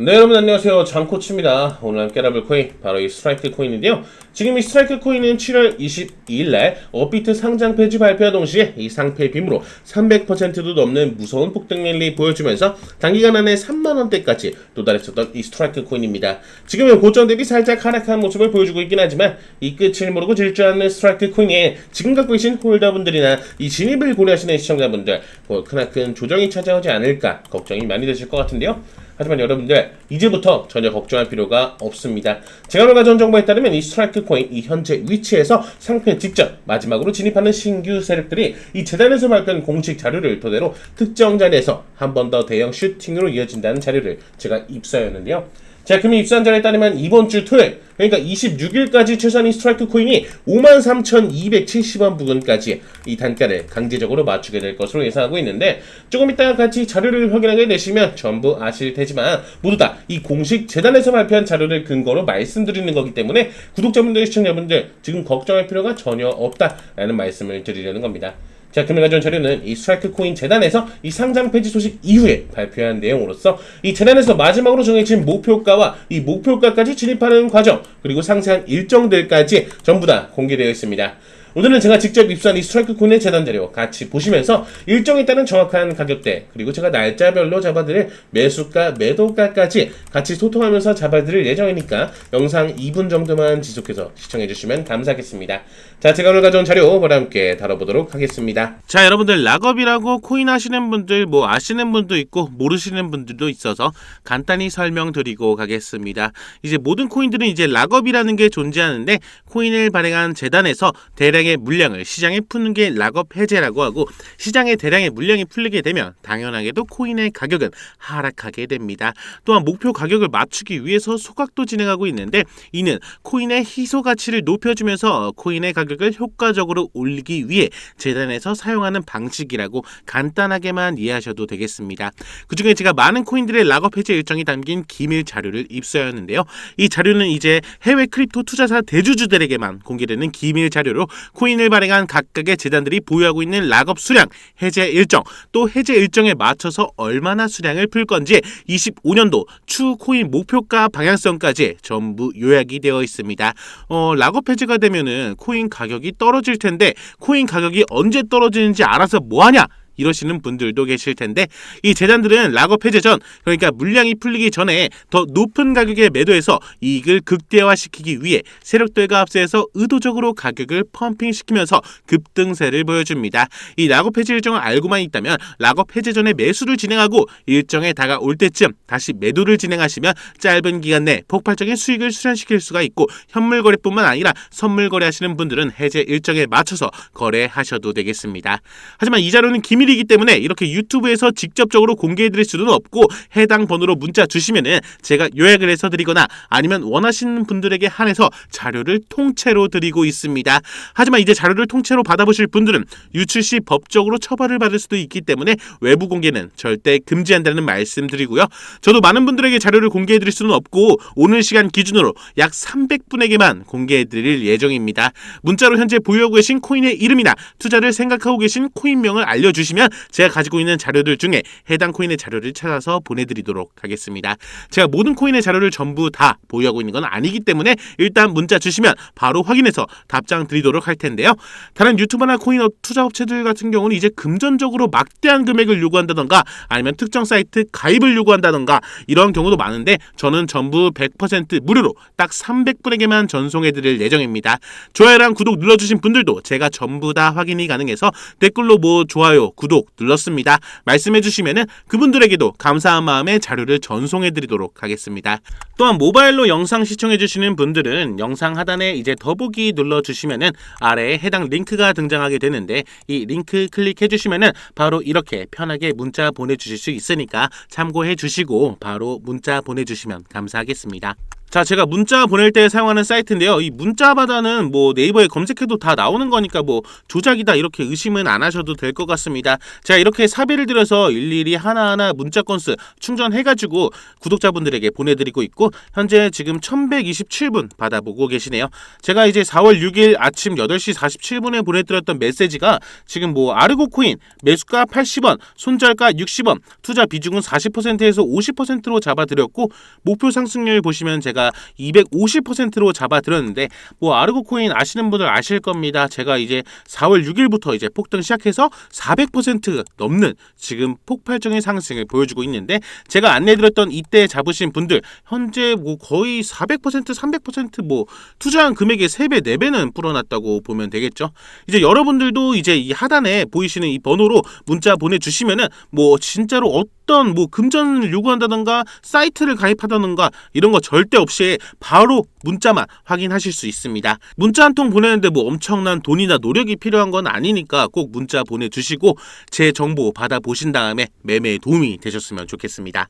네 여러분 안녕하세요. 장코치입니다. 오늘 함께 알아볼 코인 바로 이 스트라이크 코인인데요. 지금 이 스트라이크 코인은 7월 22일날 업비트 상장 폐지 발표와 동시에 이 상패 빔으로 300%도 넘는 무서운 폭등 랠리 보여주면서 단기간 안에 3만원대까지 도달했었던 이 스트라이크 코인입니다. 지금은 고점 대비 살짝 하락한 모습을 보여주고 있긴 하지만 이 끝을 모르고 질주하는 스트라이크 코인에 지금 갖고 계신 홀더분들이나 이 진입을 고려하시는 시청자분들 뭐 크나큰 조정이 찾아오지 않을까 걱정이 많이 되실 것 같은데요 하지만 여러분들 이제부터 전혀 걱정할 필요가 없습니다. 제가 가져온 정보에 따르면 이 스트라이크 코인 이 현재 위치에서 상패 직전 마지막으로 진입하는 신규 세력들이 이 재단에서 발표한 공식 자료를 토대로 특정 자리에서 한 번 더 대형 슈팅으로 이어진다는 자료를 제가 입수하였는데요. 자, 그럼 입수한 자료에 따르면 이번 주 토요일, 그러니까 26일까지 최선인 스트라이크 코인이 53,270원 부근까지 이 단가를 강제적으로 맞추게 될 것으로 예상하고 있는데 조금 이따가 같이 자료를 확인하게 되시면 전부 아실 테지만 모두 다 이 공식 재단에서 발표한 자료를 근거로 말씀드리는 거기 때문에 구독자분들, 시청자분들 지금 걱정할 필요가 전혀 없다라는 말씀을 드리려는 겁니다. 자, 자료는 이 스트라이크 코인 재단에서 이 상장 폐지 소식 이후에 발표한 내용으로서 이 재단에서 마지막으로 정해진 목표가와 이 목표가까지 진입하는 과정 그리고 상세한 일정들까지 전부 다 공개되어 있습니다. 오늘은 제가 직접 입수한 이 스트라이크 코인의 재단 자료 같이 보시면서 일정에 따른 정확한 가격대 그리고 제가 날짜별로 잡아드릴 매수가 매도가까지 같이 소통하면서 잡아드릴 예정이니까 영상 2분 정도만 지속해서 시청해주시면 감사하겠습니다. 자 제가 오늘 가져온 자료 바로 함께 다뤄보도록 하겠습니다. 자 여러분들 락업이라고 코인 하시는 분들 뭐 아시는 분도 있고 모르시는 분들도 있어서 간단히 설명드리고 가겠습니다. 이제 모든 코인들은 이제 락업이라는 게 존재하는데 코인을 발행한 재단에서 대량의 물량을 시장에 푸는 게 락업 해제라고 하고 시장에 대량의 물량이 풀리게 되면 당연하게도 코인의 가격은 하락하게 됩니다. 또한 목표 가격을 맞추기 위해서 소각도 진행하고 있는데 이는 코인의 희소 가치를 높여주면서 코인의 가격을 효과적으로 올리기 위해 재단에서 사용하는 방식이라고 간단하게만 이해하셔도 되겠습니다. 그중에 제가 많은 코인들의 락업 해제 일정이 담긴 기밀 자료를 입수하였는데요. 이 자료는 이제 해외 크립토 투자사 대주주들에게만 공개되는 기밀 자료로 코인을 발행한 각각의 재단들이 보유하고 있는 락업 수량, 해제 일정, 또 해제 일정에 맞춰서 얼마나 수량을 풀 건지 25년도 추 코인 목표가 방향성까지 전부 요약이 되어 있습니다. 어, 락업 해제가 되면은 코인 가격이 떨어질 텐데 코인 가격이 언제 떨어지는지 알아서 뭐 하냐? 이러시는 분들도 계실 텐데 이 재단들은 락업 해제 전 그러니까 물량이 풀리기 전에 더 높은 가격에 매도해서 이익을 극대화시키기 위해 세력들과 합세해서 의도적으로 가격을 펌핑시키면서 급등세를 보여줍니다. 이 락업 해제 일정을 알고만 있다면 락업 해제 전에 매수를 진행하고 일정에 다가올 때쯤 다시 매도를 진행하시면 짧은 기간 내 폭발적인 수익을 수련시킬 수가 있고 현물 거래뿐만 아니라 선물 거래하시는 분들은 해제 일정에 맞춰서 거래하셔도 되겠습니다. 하지만 이 자료는 기밀 이기 때문에 이렇게 유튜브에서 직접적으로 공개해드릴 수는 없고 해당 번호로 문자 주시면은 제가 요약을 해서 드리거나 아니면 원하시는 분들에게 한해서 자료를 통째로 드리고 있습니다. 하지만 이제 자료를 통째로 받아보실 분들은 유출 시 법적으로 처벌을 받을 수도 있기 때문에 외부 공개는 절대 금지한다는 말씀드리고요. 저도 많은 분들에게 자료를 공개해드릴 수는 없고 오늘 시간 기준으로 약 300분에게만 공개해드릴 예정입니다. 문자로 현재 보유하고 계신 코인의 이름이나 투자를 생각하고 계신 코인명을 알려주시면 제가 가지고 있는 자료들 중에 해당 코인의 자료를 찾아서 보내드리도록 하겠습니다. 제가 모든 코인의 자료를 전부 다 보유하고 있는 건 아니기 때문에 일단 문자 주시면 바로 확인해서 답장 드리도록 할 텐데요. 다른 유튜버나 코인 업- 투자 업체들 같은 경우는 이제 금전적으로 막대한 금액을 요구한다던가 아니면 특정 사이트 가입을 요구한다던가 이런 경우도 많은데 저는 전부 100% 무료로 딱 300분에게만 전송해드릴 예정입니다. 좋아요랑 구독 눌러주신 분들도 제가 전부 다 확인이 가능해서 댓글로 뭐 좋아요, 구독 눌렀습니다. 말씀해 주시면은 그분들에게도 감사한 마음에 자료를 전송해 드리도록 하겠습니다. 또한 모바일로 영상 시청해 주시는 분들은 영상 하단에 이제 더보기 눌러 주시면은 아래에 해당 링크가 등장하게 되는데 이 링크 클릭해 주시면은 바로 이렇게 편하게 문자 보내 주실 수 있으니까 참고해 주시고 바로 문자 보내 주시면 감사하겠습니다. 자, 제가 문자 보낼 때 사용하는 사이트인데요. 이 문자 바다는 뭐 네이버에 검색해도 다 나오는 거니까 뭐 조작이다 이렇게 의심은 안 하셔도 될 것 같습니다. 제가 이렇게 사비를 들여서 일일이 하나하나 문자 건수 충전해가지고 구독자분들에게 보내드리고 있고 현재 지금 1127분 받아보고 계시네요. 제가 이제 4월 6일 아침 8시 47분에 보내드렸던 메시지가 지금 뭐 아르고 코인 매수가 80원, 손절가 60원, 투자 비중은 40%에서 50%로 잡아드렸고 목표 상승률 보시면 제가 250%로 잡아드렸는데 뭐 아르고 코인 아시는 분들 아실 겁니다. 제가 이제 4월 6일부터 이제 폭등 시작해서 400% 넘는 지금 폭발적인 상승을 보여주고 있는데 제가 안내드렸던 이때 잡으신 분들 현재 뭐 거의 400% 300%뭐 투자한 금액의 3배 4배는 불어났다고 보면 되겠죠. 이제 여러분들도 이제 이 하단에 보이시는 이 번호로 문자 보내주시면은 뭐 진짜로 어떤 뭐 금전을 요구한다던가 사이트를 가입하다던가 이런 거 절대 없이 바로 문자만 확인하실 수 있습니다. 문자 한 통 보내는데 뭐 엄청난 돈이나 노력이 필요한 건 아니니까 꼭 문자 보내주시고 제 정보 받아보신 다음에 매매에 도움이 되셨으면 좋겠습니다.